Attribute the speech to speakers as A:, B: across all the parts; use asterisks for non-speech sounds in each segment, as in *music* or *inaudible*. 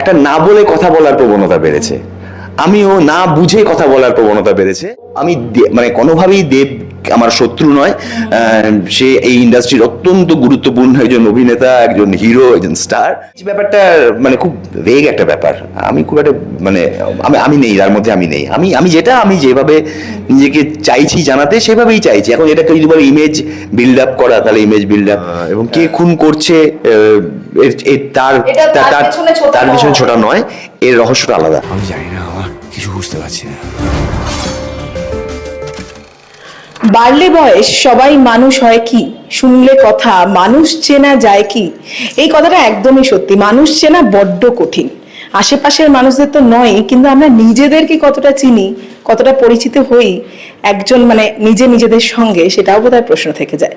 A: একটা না বলে কথা বলার প্রবণতা বেড়েছে। আমিও না বুঝে কথা বলার প্রবণতা বেড়েছে। আমি মানে কোনোভাবেই দেব আমার শত্রু নয়। সে এই ইন্ডাস্ট্রির অত্যন্ত গুরুত্বপূর্ণ একজন অভিনেতা একজন হিরো একজন স্টার ব্যাপারটা মানে খুব ভেগ একটা ব্যাপার। আমি খুব একটা মানে আমি আমি নেই তার মধ্যে আমি নেই। আমি আমি যেটা আমি যেভাবে নিজেকে চাইছি জানাতে সেভাবেই চাইছি। এখন এটাকে যদি বলে ইমেজ বিল্ড আপ করা? তাহলে ইমেজ বিল্ড আপ এবং কে খুন করছে তার
B: তার
A: তার
B: পেছনে ছোটা নয়।
A: ছোটা নয় এর রহস্যটা আলাদা।
C: আমি জানি না আমার কিছু বুঝতে পারছি না।
B: বাড়লে বয়স, সবাই মানুষ হয় কি? শুনলে কথা, মানুষ চেনা যায় কি? এই কথাটা একদমই সত্যি। মানুষ চেনা বড্ড কঠিন। আশেপাশের মানুষদের তো নয়, কিন্তু আমরা নিজেদেরকে কতটা চিনি, কতটা পরিচিত হই, একজন মানে নিজে নিজেদের সঙ্গে, সেটাও বোধহয় প্রশ্ন থেকে যায়।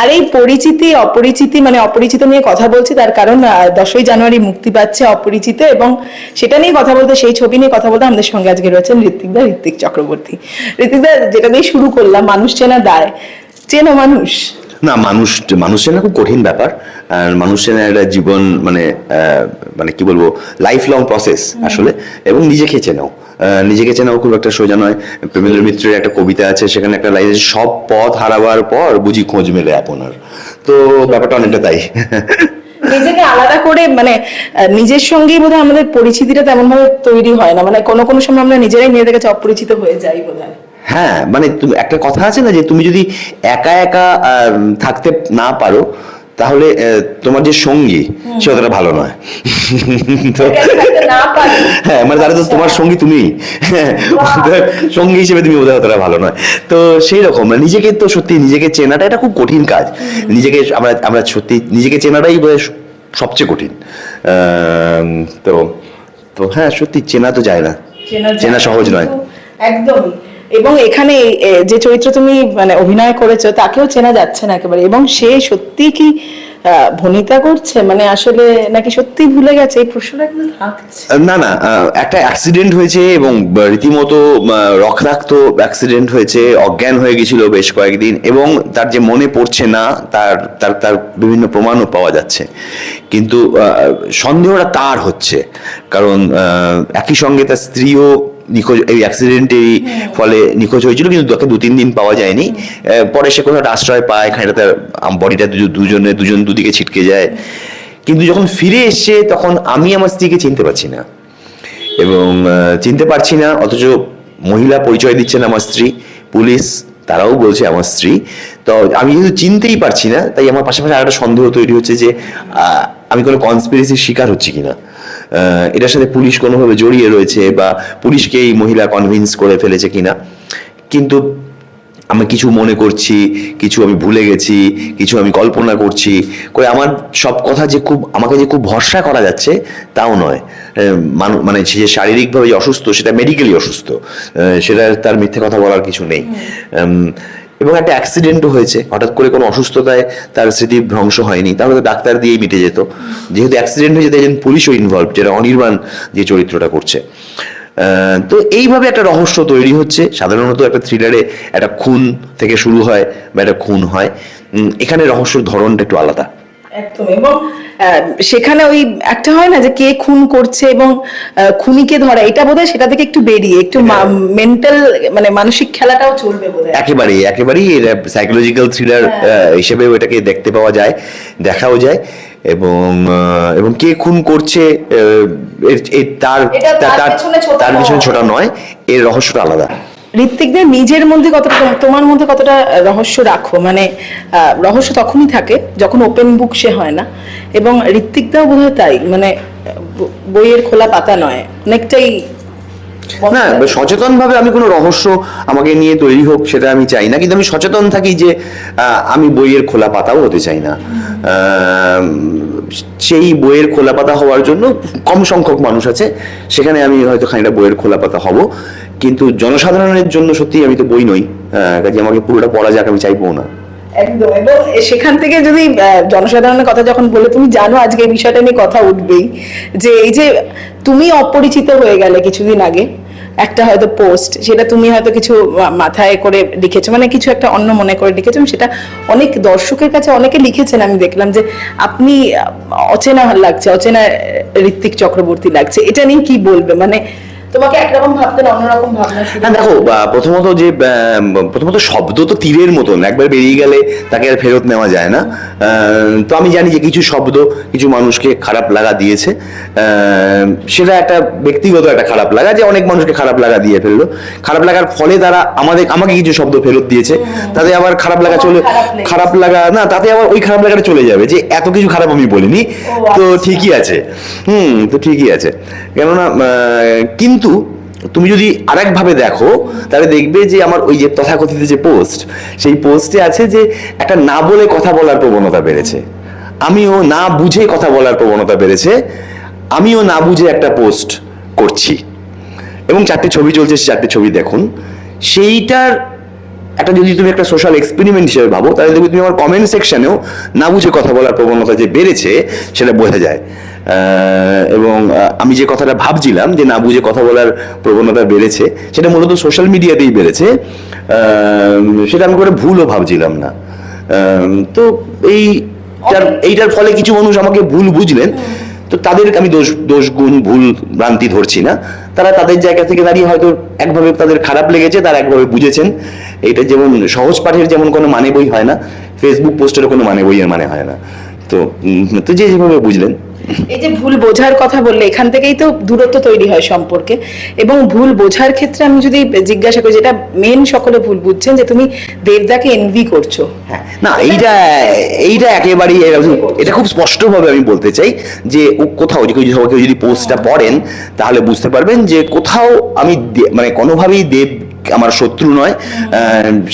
B: আর এই পরিচিতি, অপরিচিতি মানে অপরিচিত নিয়ে কথা বলছি, তার কারণ দশই জানুয়ারি মুক্তি পাচ্ছে অপরিচিত এবং সেটা নিয়ে কথা বলতে, সেই ছবি নিয়ে কথা বলতে আমাদের সঙ্গে আজকে রয়েছেন ঋত্বিকদা ঋত্বিক চক্রবর্তী। ঋত্বিকদা যেটা দিয়ে শুরু করলাম, মানুষ চেনা দায়। চেনা মানুষ?
A: না, মানুষ মানুষ চেনা খুব কঠিন ব্যাপার। আর মানুষ চেনা একটা জীবন মানে মানে কি বলব লাইফ লং প্রসেস আসলে এবং নিজেকে চেনাও নিজেকে চেনাও খুব একটা সোজা নয়। প্রেমেন্দ্র মিত্রের একটা কবিতা আছে সেখানে একটা লাইন আছে, সব পথ হারাবার পর বুঝি খোঁজ মেলে আপনার। তো ব্যাপারটা অনেকটা তাই।
B: নিজেকে আলাদা করে মানে নিজের সঙ্গেই বোধহয় আমাদের পরিচিতিটা তেমন ভাবে তৈরি হয় না। মানে কোনো কোনো সময় আমরা নিজেরাই নিজেদের কাছে অপরিচিত হয়ে যাই বোধহয়।
A: হ্যাঁ মানে তুমি একটা কথা আছে না যে তুমি যদি একা একা আহ, থাকতে না পারো তাহলে তোমার যে সঙ্গী সে অতটা ভালো নয়। *laughs* *laughs* হ্যাঁ মানে তাহলে তো তোমার সঙ্গী তুমি। *laughs* সঙ্গী হিসেবে তুমি বোধহয় অতটা ভালো নয়। তো সেই রকম মানে নিজেকে তো সত্যি নিজেকে চেনাটা এটা খুব কঠিন কাজ। নিজেকে আমরা আমরা সত্যি নিজেকে চেনাটাই সবচেয়ে কঠিন। আহ, তো তো হ্যাঁ সত্যি চেনা তো যায় না। চেনা সহজ নয়।
B: একদমই। এবং এখানে যে চরিত্র তুমি মানে অভিনয় করেছ, তাকেও চেনা যাচ্ছে না একেবারে। এবং সে সত্যি কি ভনিতা করছে? মানে আসলে নাকি সত্যি ভুলে গেছে? এই প্রশ্নটা কিন্তু থাকছে।
A: না না একটা অ্যাক্সিডেন্ট হয়েছে এবং রীতিমতো রক্তাক্ত অ্যাক্সিডেন্ট হয়েছে অজ্ঞান হয়ে গেছিল বেশ কয়েকদিন এবং তার যে মনে পড়ছে না তার তার তার বিভিন্ন প্রমাণও পাওয়া যাচ্ছে। কিন্তু সন্দেহটা তার হচ্ছে। কারণ একই সঙ্গে তার স্ত্রীও নিখোঁজ এই অ্যাক্সিডেন্টের ফলে নিখোঁজ হয়েছিল কিন্তু তাকে দু তিন দিন পাওয়া যায়নি। পরে সে কোথাও একটা আশ্রয় পায় খানিকটা তার বডিটা দুজনে দুজন দুদিকে ছিটকে যায়। কিন্তু যখন ফিরে এসছে তখন আমি আমার স্ত্রীকে চিনতে পারছি না। এবং চিনতে পারছি না, অথচ মহিলা পরিচয় দিচ্ছেন আমার স্ত্রী, পুলিশ, তারাও বলছে আমার স্ত্রী। তো আমি যেহেতু চিনতেই পারছি না, তাই আমার পাশাপাশি আরেকটা সন্দেহ তৈরি হচ্ছে যে আমি কোনো কনস্পিরেসির শিকার হচ্ছি কিনা। এটার সাথে পুলিশ কোনোভাবে জড়িয়ে রয়েছে বা পুলিশকে এই মহিলা কনভিন্স করে ফেলেছে কিনা। কিন্তু আমি কিছু মনে করছি কিছু আমি ভুলে গেছি কিছু আমি কল্পনা করছি। করে আমার সব কথা যে খুব আমাকে যে খুব ভরসা করা যাচ্ছে তাও নয়। মানু মানে সে যে শারীরিকভাবে যে অসুস্থ সেটা মেডিকেলি অসুস্থ সেটা তার মিথ্যে কথা বলার কিছু নেই। এবং একটা অ্যাক্সিডেন্টও হয়েছে। হঠাৎ করে কোনো অসুস্থতায় তার স্মৃতি ভ্রংশ হয়নি। তাহলে তো ডাক্তার দিয়েই মিটে যেত। যেহেতু অ্যাক্সিডেন্ট হয়েছে তাই একজন পুলিশও ইনভলভ যেটা অনির্বাণ যে চরিত্রটা করছে। তো এইভাবে একটা রহস্য তৈরি হচ্ছে। সাধারণত একটা থ্রিলারে একটা খুন থেকে শুরু হয় বা একটা খুন হয়। এখানে রহস্যর ধরনটা একটু আলাদা।
B: একদম এবং সেখানে ওই একটা হয় না যে কে খুন করছে এবং খুনিকে ধরা এটা বোধহয় সেটা থেকে একটু বেরিয়ে একটু মেন্টাল মানে মানসিক খেলাটাও চলবে বোধহয়।
A: একেবারেই একেবারেই সাইকোলজিক্যাল থ্রিলার হিসেবে এটাকে দেখতে পাওয়া যায় দেখাও যায় এবং এবং কে খুন করছে তার
B: তার
A: তার
B: পেছনে ছোটা
A: তার পিছনে ছোটা নয় এর রহস্যটা আলাদা।
B: ঋত্বিকদের নিজের মধ্যে কতটা তোমার মধ্যে কতটা রহস্য রাখো? মানে রহস্য তখনই থাকে যখন ওপেন বুক সে হয় না। এবং ঋত্বিকদাও বোধ হয় তাই মানে বইয়ের খোলা পাতা নয়। অনেকটাই
A: না সচেতন ভাবে আমি কোনো রহস্য আমাকে নিয়ে তৈরি হোক সেটা আমি চাই না। কিন্তু আমি সচেতন থাকি যে আহ, আমি বইয়ের খোলা পাতাও হতে চাই না। সেই বইয়ের খোলা পাতা হওয়ার জন্য কম সংখ্যক মানুষ আছে। সেখানে আমি হয়তো খানিকটা বইয়ের খোলা পাতা হব। কিন্তু জনসাধারণের জন্য সত্যি আমি তো বই নই। কাজে আমাকে পুরোটা পড়া যাক, আমি চাইব না।
B: একদম সেখান থেকে যদি জনসাধারণের কথা যখন বলে, তুমি জানো আজকে এই বিষয়টা নিয়ে কথা উঠবেই। যে এই যে তুমি অপরিচিত হয়ে গেলে কিছুদিন আগে একটা হয়তো পোস্ট সেটা তুমি হয়তো কিছু মাথায় করে লিখেছো মানে কিছু একটা অন্য মনে করে লিখেছো সেটা অনেক দর্শকের কাছে অনেকে লিখেছেন, আমি দেখলাম যে আপনি অচেনা লাগছে, অচেনা ঋত্বিক চক্রবর্তী লাগছে, এটা নিয়ে কি বলবে? মানে তোমাকে একরকম ভাবতেন অন্যরকম ভাবনা
A: হ্যাঁ দেখো প্রথমত যে প্রথমত শব্দ তো তীরের মতন একবার বেরিয়ে গেলে তাকে আর ফেরত নেওয়া যায় না। তো আমি জানি যে কিছু শব্দ কিছু মানুষকে খারাপ লাগা দিয়েছে। সেটা একটা ব্যক্তিগত একটা খারাপ লাগা যে অনেক মানুষকে খারাপ লাগা দিয়ে ফেলল। খারাপ লাগার ফলে তারা আমাদের আমাকে কিছু শব্দ ফেরত দিয়েছে। তাতে আবার খারাপ লাগা চলে
B: খারাপ
A: লাগা না তাতে আবার ওই খারাপ লাগাটা চলে যাবে যে এত কিছু খারাপ আমি বলিনি। তো
B: আচ্ছা।
A: ঠিকই আছে। হুম তো ঠিকই আছে। কেননা আহ, কিন্তু তুমি যদি আরেকভাবে দেখো, তাহলে দেখবে যে আমার ওই যে তথাকথিত যে পোস্ট সেই পোস্টে আছে যে একটা না বলে কথা বলার প্রবণতা বেড়েছে। আমিও না বুঝে কথা বলার প্রবণতা বেড়েছে। আমিও না বুঝে একটা পোস্ট করছি। এবং চারটে ছবি চলছে, সেই চারটে ছবি দেখুন। সেইটার একটা যদি তুমি একটা সোশ্যাল এক্সপেরিমেন্ট হিসেবে ভাবো, তাহলে দেখবে তুমি আমার কমেন্ট সেকশনেও না বুঝে কথা বলার প্রবণতা যে বেড়েছে, সেটা বোঝা যায়। এবং আমি যে কথাটা ভাবছিলাম যে না, বুঝে কথা বলার প্রবণতা বেড়েছে, সেটা মূলত সোশ্যাল মিডিয়াতেই বেড়েছে। সেটা আমি করে ভুলও ভাবছিলাম না। তো এই এইটার ফলে কিছু মানুষ আমাকে ভুল বুঝলেন। তো তাদের আমি দোষ দোষ গুণ, ভুল ভ্রান্তি ধরছি না। তারা তাদের জায়গা থেকে দাঁড়িয়ে হয়তো একভাবে তাদের খারাপ লেগেছে, তারা একভাবে বুঝেছেন। এটা যেমন সহজ পাঠের যেমন কোনো মানে বই হয় না ফেসবুক পোস্টেরও কোনো মানে বইয়ের মানে হয় না। তো তো যে যেভাবে বুঝলেন।
B: এই যে ভুল বোঝার কথা বললে এখান থেকেই তো দূরত্ব তৈরি হয় সম্পর্কে। এবং ভুল বোঝার ক্ষেত্রে আমি যদি জিজ্ঞাসা করি যেটা মেন সকলে ভুল বুঝছেন যে তুমি দেবদাকে এনভি করছ।
A: হ্যাঁ, না এইটা এইটা একেবারেই এটা খুব স্পষ্টভাবে আমি বলতে চাই যে ও কোথাও যে কেউ যদি পোস্টটা পড়েন তাহলে বুঝতে পারবেন যে কোথাও আমি মানে কোনোভাবেই দেব আমার শত্রু নয়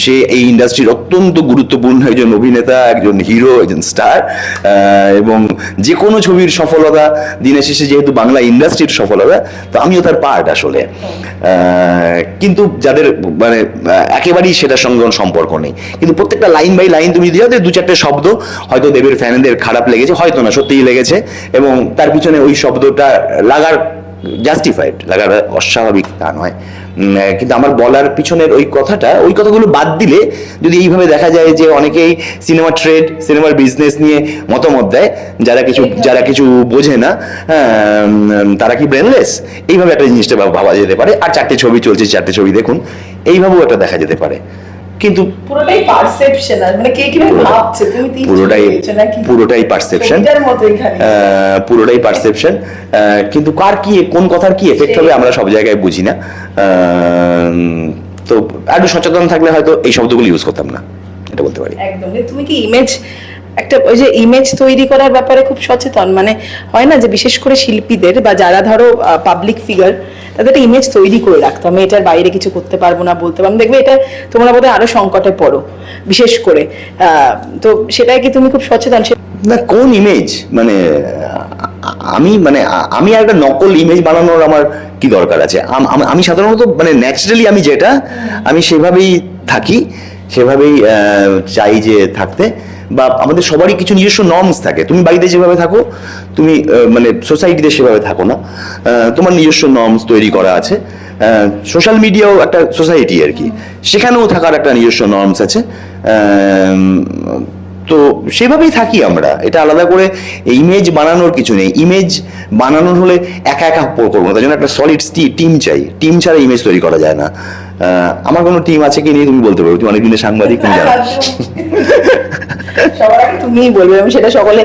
A: সে এই ইন্ডাস্ট্রির অত্যন্ত গুরুত্বপূর্ণ একজন অভিনেতা, একজন হিরো একজন স্টার এবং যে কোনো ছবির সফলতা দিনের শেষে যেহেতু বাংলা ইন্ডাস্ট্রির সফলতা, তো আমিও তার পার্ট আসলে। কিন্তু যাদের মানে একেবারেই সেটার সঙ্গে কোনো সম্পর্ক নেই। কিন্তু প্রত্যেকটা লাইন বাই লাইন তুমি যদি যাও দু চারটে শব্দ, হয়তো দেবের ফ্যানদের খারাপ লেগেছে, হয়তো না, সত্যিই লেগেছে, এবং তার পিছনে ওই শব্দটা লাগার জাস্টিফাইড লাগার অস্বাভাবিক তা নয়। কিন্তু আমার বলার পিছনের ওই কথাটা ওই কথাগুলো বাদ দিলে যদি এইভাবে দেখা যায় যে অনেকেই সিনেমা ট্রেড সিনেমার বিজনেস নিয়ে মতামত দেয় যারা কিছু যারা কিছু বোঝে না হ্যাঁ, তারা কি ব্রেনলেস এইভাবে একটা জিনিসটা ভাবা যেতে পারে। আর চারটে ছবি চলছে চারটে ছবি দেখুন এইভাবেও একটা দেখা যেতে পারে। কিন্তু
B: পুরোটাই পারসেপশন মানে কে কি ভাবছে? তুমি
A: পুরোটাই? পুরোটাই পারসেপশন পুরোটাই পারসেপশন কিন্তু কার কি কোন কথার কি এফেক্ট হবে আমরা সব জায়গায় বুঝি না। তো একটু সচেতন থাকলে হয়তো এই শব্দগুলো ইউজ করতাম না। এটা বলতে পারি।
B: একদম। তুমি কি ইমেজ একটা ওই যে ইমেজ তৈরি করার ব্যাপারে খুব সচেতন। মানে হয় না যে বিশেষ করে শিল্পীদের বা যারা ধরো পাবলিক ফিগার তাদের একটা ইমেজ তৈরি করে রাখতো আমি এটার বাইরে কিছু করতে পারব না, বলতে পারব দেখবে এটা তোমরা বোধহয় আরও সংকটে পড়ো, বিশেষ করে। তো সেটাই কি তুমি খুব সচেতন?
A: না, কোন ইমেজ মানে আমি মানে আমি একটা নকল ইমেজ বানানোর আমার কি দরকার আছে? আমি সাধারণত মানে ন্যাচারালি আমি যেটা, আমি সেভাবেই থাকি, সেভাবেই চাই যে থাকতে। বা আমাদের সবারই কিছু নিজস্ব নর্মস থাকে। তুমি বাড়িতে যেভাবে থাকো, তুমি মানে সোসাইটিতে সেভাবে থাকো না। তোমার নিজস্ব নর্মস তৈরি করা আছে। সোশ্যাল মিডিয়াও একটা সোসাইটি আর কি। সেখানেও থাকার একটা নিজস্ব নর্মস আছে। তো সেভাবেই থাকি আমরা। এটা আলাদা করে ইমেজ বানানোর কিছু নেই। ইমেজ বানানোর হলে একা একা করব না। তার জন্য একটা সলিড টিম চাই। টিম ছাড়া ইমেজ তৈরি করা যায় না। আমার কোনো টিম আছে কি নেই তুমি বলতে পারো তুমি অনেকদিনের সাংবাদিক তুমি জানো।
B: সবার আগে তুমিই বলবে এবং সেটা সকলে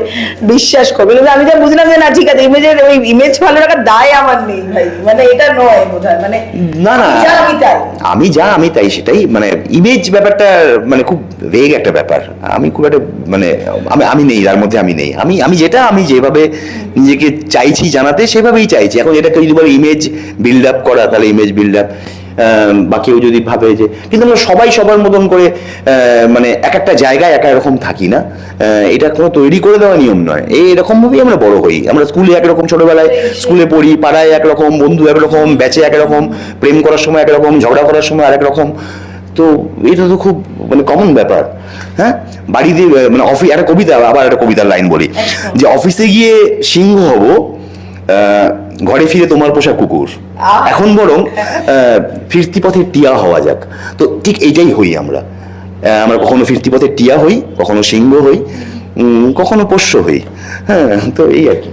B: বিশ্বাস করবে। আমি যা বুঝলাম যে না ঠিক আছে ইমেজের ওই ইমেজ ভালো রাখার দায় আমার নেই ভাই। মানে এটা নয় বোধহয় মানে
A: না না।
B: আমি তাই।
A: আমি যা আমি তাই সেটাই মানে ইমেজ ব্যাপারটা মানে খুব ভেগ একটা ব্যাপার। আমি খুব একটা মানে আমি আমি নেই তার মধ্যে আমি নেই। আমি আমি যেটা আমি যেভাবে নিজেকে চাইছি জানাতে সেভাবেই চাইছি। এখন এটা যদি বলে ইমেজ বিল্ড আপ করা তাহলে ইমেজ বিল্ড আপ বা কেউ যদি ভাবে যে কিন্তু আমরা সবাই সবার মতন করে মানে এক একটা জায়গায় এক এক রকম থাকি না। এটা কোনো তৈরি করে দেওয়া নিয়ম নয়। এই এরকমভাবেই আমরা বড় হই। আমরা স্কুলে একরকম ছোটবেলায় স্কুলে পড়ি পাড়ায় একরকম বন্ধু একরকম ব্যাচে একরকম প্রেম করার সময় একরকম ঝগড়া করার সময় আরেক রকম তো এটা তো খুব মানে কমন ব্যাপার হ্যাঁ? বাড়িতে মানে অফিস একটা কবিতা আবার একটা কবিতার লাইন বলি। যে অফিসে গিয়ে সিংহ হব ঘরে ফিরে তোমার পোষা কুকুর। এখন বরং ফিরতি পথে টিয়া হওয়া যাক। তো ঠিক এইটাই হই আমরা। আমরা কখনো ফিরতি পথে টিয়া হই কখনো সিংহ হই কখনো পোষ্য হই। হ্যাঁ তো এই আর কি।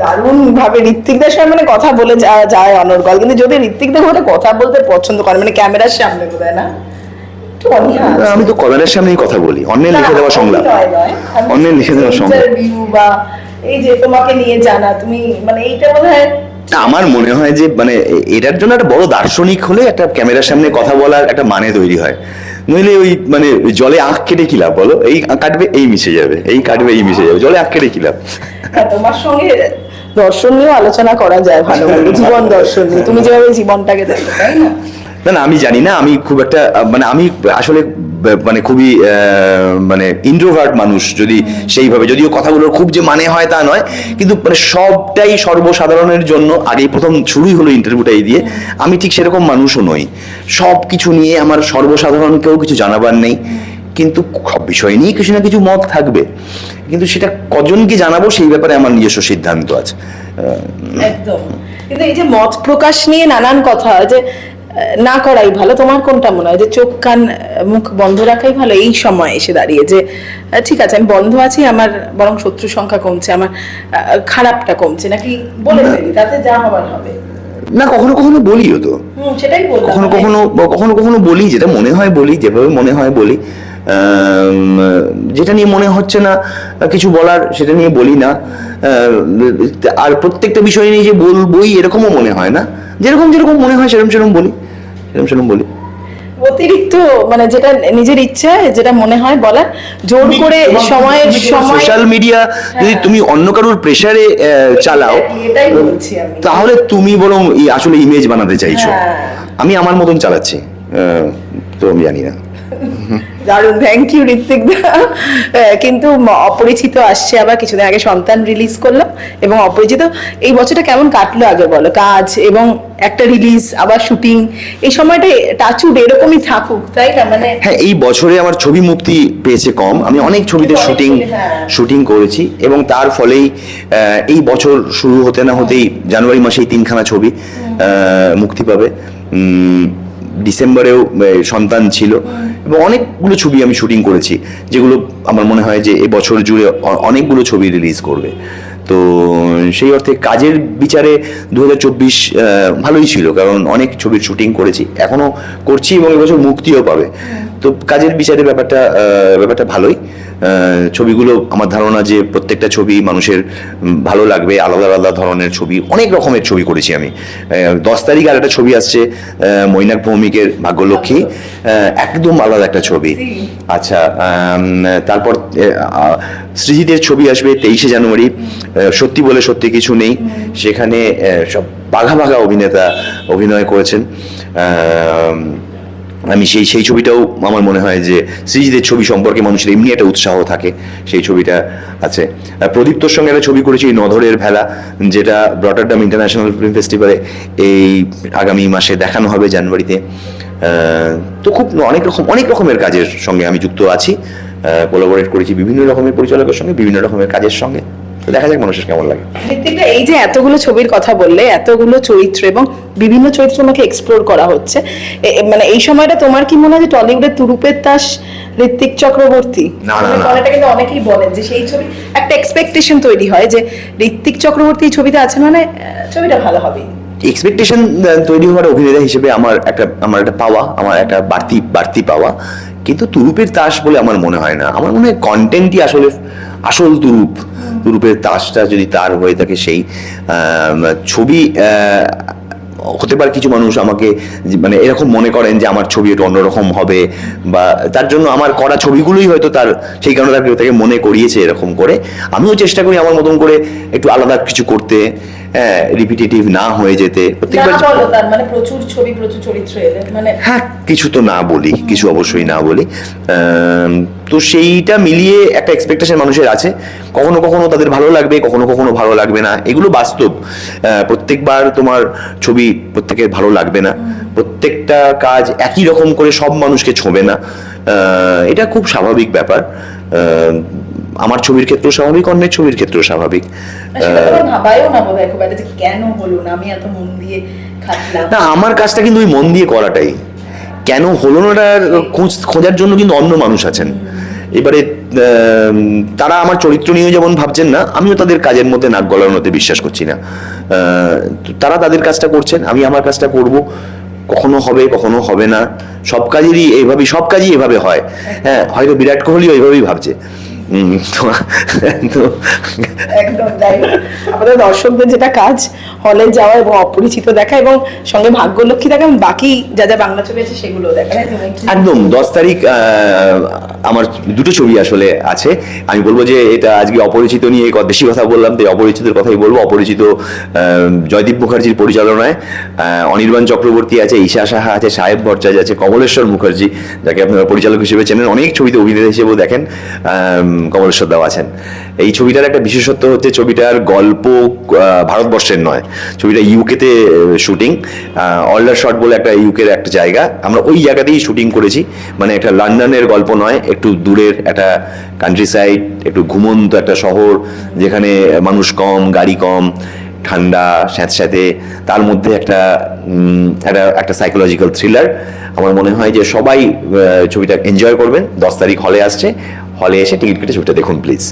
B: দারুণ ভাবে ঋত্বিকদের সঙ্গে মানে কথা বলে যায় অনর্গল। কিন্তু যদি ঋত্বিকদের মধ্যে কথা বলতে পছন্দ করে মানে ক্যামেরার সামনে বোধহয় না?
A: আমি তো কলারের সামনেই কথা বলি। অন্যের লিখে দেওয়া সংলাপ। অন্যের লিখে দেওয়া সংলাপ।
B: বা এই যে তোমাকে নিয়ে জানা তুমি মানে এইটা বোধহয়
A: আমার মনে হয় যে মানে এটার জন্য একটা বড় দার্শনিক হলে একটা ক্যামেরার সামনে কথা বলার একটা মানে তৈরি হয়। নইলে ওই মানে জলে আঁখ কেটে কি লাভ বলো? এই কাটবে এই মিশে যাবে। এই কাটবে এই মিশে যাবে। জলে আঁখ কেটে কি লাভ?
B: হ্যাঁ, তোমার সঙ্গে দর্শন নিয়েও আলোচনা করা যায় ভালো জীবন দর্শন নিয়ে। তুমি যেভাবে জীবনটাকে দেখো তাই না?
A: না না আমি জানি না আমি খুব একটা মানে আমি আসলে মানে খুবই মানে ইন্ট্রোভার্ট মানুষ যদি সেইভাবে, যদিও কথাগুলোর খুব যে মানে হয় তা নয়, কিন্তু মানে সবটাই সর্বসাধারণের জন্য আগেই প্রথম শুরুই হলো ইন্টারভিউটাই দিয়ে। আমি ঠিক সেরকম মানুষও নই। সব কিছু নিয়ে আমার সর্বসাধারণকেও কিছু জানাবার নেই। কিন্তু সব বিষয় নিয়ে কিছু না কিছু মত থাকবে। কিন্তু সেটা কজনকে জানাব সেই ব্যাপারে আমার নিজস্ব সিদ্ধান্ত আছে।
B: একদম। কিন্তু এই যে মত প্রকাশ নিয়ে নানান কথা, যে না করাই ভালো। তোমার কোনটা মনে হয়? যে চোখ কান মুখ বন্ধ রাখাই ভালো? এই সময় এসে দাঁড়িয়ে যে ঠিক আছে আমি বন্ধ আছি আমার বরং শত্রু সংখ্যা কমছে আমার খারাপটা কমছে। নাকি বলে ফেলি তাতে যা হবার হবে।
A: না কখনো কখনো বলিও তো। কখনো কখনো কখনো কখনো বলি যেটা মনে হয় বলি যেভাবে মনে হয় বলি। যেটা নিয়ে মনে হচ্ছে না কিছু বলার সেটা নিয়ে বলি না। আর প্রত্যেকটা বিষয় নিয়ে যে বলবই এরকমও মনে হয় না। যেরকম যেরকম মনে হয় সেরকম সেরকম বলি। সেরকম সেরকম বলি।
B: অতিরিক্ত মানে যেটা নিজের ইচ্ছে যেটা মনে হয় বলার জোর করে সময়ের সময়
A: সোশ্যাল মিডিয়া যদি
B: হ্যাঁ।
A: তুমি অন্য কারোর প্রেসারে চালাও তাহলে তুমি বরং আসলে ইমেজ বানাতে চাইছো।
B: হ্যাঁ।
A: আমি আমার মতন চালাচ্ছি। তো আমি জানি না। *laughs*
B: দারুণ থ্যাংক ইউ ঋত্বিক দা। কিন্তু অপরিচিত আসছে আবার কিছুদিন আগে সন্তান রিলিজ করল এবং অপরিচিত এই বছরটা কেমন কাটলো আগে বলো? কাজ এবং একটা রিলিজ আবার শুটিং এই সময়টা টাচুড এরকমই থাকুক তাই না? মানে
A: হ্যাঁ এই বছরে আমার ছবি মুক্তি পেয়েছে কম। আমি অনেক ছবিতে
B: অনেক
A: শুটিং
B: হ্যাঁ।
A: শুটিং করেছি এবং তার ফলেই এই বছর শুরু হতে না হতেই জানুয়ারি মাসেই তিনখানা ছবি মুক্তি পাবে। ডিসেম্বরেও সন্তান ছিল। এবং অনেকগুলো ছবি আমি শুটিং করেছি, যেগুলো আমার মনে হয় যে এবছর বছর জুড়ে অনেকগুলো ছবি রিলিজ করবে। তো সেই অর্থে কাজের বিচারে দু হাজার চব্বিশ ভালোই ছিল, কারণ অনেক ছবির শুটিং করেছি, এখনও করছি এবং এবছর মুক্তিও পাবে। তো কাজের বিচারে ব্যাপারটা ব্যাপারটা ভালোই। ছবিগুলো আমার ধারণা যে প্রত্যেকটা ছবি মানুষের ভালো লাগবে আলাদা আলাদা ধরনের ছবি অনেক রকমের ছবি করেছি আমি। দশ তারিখ আর একটা ছবি আসছে মৈনাক ভৌমিকের ভাগ্যলক্ষ্মী। একদম আলাদা একটা ছবি। আচ্ছা তারপর সৃজিতের ছবি আসবে তেইশে জানুয়ারি। সত্যি বলে সত্যি কিছু নেই। সেখানে সব বাঘা বাঘা অভিনেতা অভিনয় করেছেন। আম, সেই সেই ছবিটাও আমার মনে হয় যে সৃজিতের ছবি সম্পর্কে মানুষের এমনি একটা উৎসাহ থাকে সেই ছবিটা আছে। প্রদীপ্তর সঙ্গে একটা ছবি করেছি নধরের ভেলা যেটা ব্রটারডাম ইন্টারন্যাশনাল ফিল্ম ফেস্টিভ্যালে এই আগামী মাসে দেখানো হবে জানুয়ারিতে। তো খুব অনেক রকম অনেক রকমের কাজের সঙ্গে আমি যুক্ত আছি। কোলাবোরেট করেছি বিভিন্ন রকমের পরিচালকের সঙ্গে বিভিন্ন রকমের কাজের সঙ্গে। তো দেখা যাক মানুষের কেমন লাগে।
B: ঋত্বিকদা, এই যে এতগুলো ছবির কথা বললে এতগুলো চরিত্র এবং বিভিন্ন চরিত্র তোমাকে এক্সপ্লোর করা হচ্ছে মানে এই সময়টা তোমার কি মনে হয় যে টলিউডের তুরুপের তাস ঋত্বিক চক্রবর্তী?
A: না, না,
B: মানে
A: না।
B: কথাটা কিন্তু অনেকেই বলেন যে সেই ছবি একটা এক্সপেকটেশন তৈরি হয় যে ঋত্বিক চক্রবর্তী এই ছবিতে আছে মানে ছবিটা ভালো হবে।
A: এক্সপেকটেশন তৈরি হওয়ার অভিনেতা হিসেবে আমার একটা আমার একটা পাওয়া আমার একটা বাড়তি বাড়তি পাওয়া। কিন্তু তুরুপের তাস বলে আমার মনে হয় না। আমার মনে হয় কন্টেন্টই আসলে আসল তুরুপ। তুরুপের দাসটা যদি তার হয়ে থাকে সেই ছবি হতে পারে কিছু মানুষ আমাকে মানে এরকম মনে করেন যে আমার ছবি একটু অন্যরকম হবে বা তার জন্য আমার করা ছবিগুলোই হয়তো তার সেই কারণে তাকে তাকে মনে করিয়েছে এরকম করে। আমিও চেষ্টা করি আমার মতন করে একটু আলাদা কিছু করতে। রিপিটেটিভ না হয়ে যেতে প্রত্যেকবার
B: মানে প্রচুর ছবি প্রচুর চরিত্র মানে
A: হ্যাঁ কিছু তো না বলি কিছু অবশ্যই না বলি। তো সেইটা মিলিয়ে একটা এক্সপেকটেশন মানুষের আছে। কখনো কখনো তাদের ভালো লাগবে কখনো কখনো ভালো লাগবে না। এগুলো বাস্তব। প্রত্যেকবার তোমার ছবি প্রত্যেকের ভালো লাগবে না। প্রত্যেকটা কাজ একই রকম করে সব মানুষকে ছোঁবে না। এটা খুব স্বাভাবিক ব্যাপার। আমার ছবির ক্ষেত্রেও স্বাভাবিক অন্যের ছবির ক্ষেত্রেও স্বাভাবিক।
B: না
A: আমার কাজটা কিন্তু ওই মন দিয়ে করাটাই। কেন হলো না খোঁজ খোঁজার জন্য কিন্তু অন্য মানুষ আছেন। এবারে তারা আমার চরিত্র নিয়েও যেমন ভাবছেন না আমিও তাদের কাজের মধ্যে নাক গলানোতে বিশ্বাস করছি না। তারা তাদের কাজটা করছেন আমি আমার কাজটা করব। কখনো হবে কখনো হবে না। সব কাজেরই এইভাবেই সব কাজই এভাবে হয়। হ্যাঁ হয়তো বিরাট কোহলিও এইভাবেই ভাবছে।
B: একদম তাই আমাদের দর্শকদের যেটা কাজ হলে যাওয়া এবং অপরিচিত দেখা এবং সঙ্গে ভাগ্যলক্ষ্মী দেখা বাকি যা যা বাংলা ছবি আছে সেগুলো দেখা?
A: একদম দশ তারিখ আহ, আমার দুটো ছবি আসলে আছে। আমি বলব যে এটা আজকে অপরিচিত নিয়ে বেশি কথা বললাম, তাই অপরিচিতের কথাই বলব। অপরিচিত জয়দীপ মুখার্জির পরিচালনায় অনির্বাণ চক্রবর্তী আছে, ঈশা সাহা আছে, সাহেব ভট্টাচার্য আছে, কমলেশ্বর মুখার্জি, যাকে আপনারা পরিচালক হিসেবে চেনেন। অনেক ছবিতে অভিনেতা হিসেবেও দেখেন কমলেশ্বর দাও আছেন। এই ছবিটার একটা বিশেষত্ব হচ্ছে ছবিটার গল্প ভারতবর্ষের নয়। ছবিটা ইউকেতে শুটিং অল্ডার শট বলে একটা ইউকের একটা জায়গা। আমরা ওই জায়গাতেই শুটিং করেছি। মানে একটা লন্ডনের গল্প নয় একটু দূরের একটা কান্ট্রি সাইড একটু ঘুমন্ত একটা শহর, যেখানে মানুষ কম, গাড়ি কম, ঠান্ডা স্যাঁত স্যাঁতে তার মধ্যে একটা একটা একটা সাইকোলজিক্যাল থ্রিলার আমার মনে হয় যে সবাই ছবিটা এনজয় করবেন। দশ তারিখ হলে আসছে। হলে এসে টিকিট কেটে ছবিটা দেখুন প্লিজ.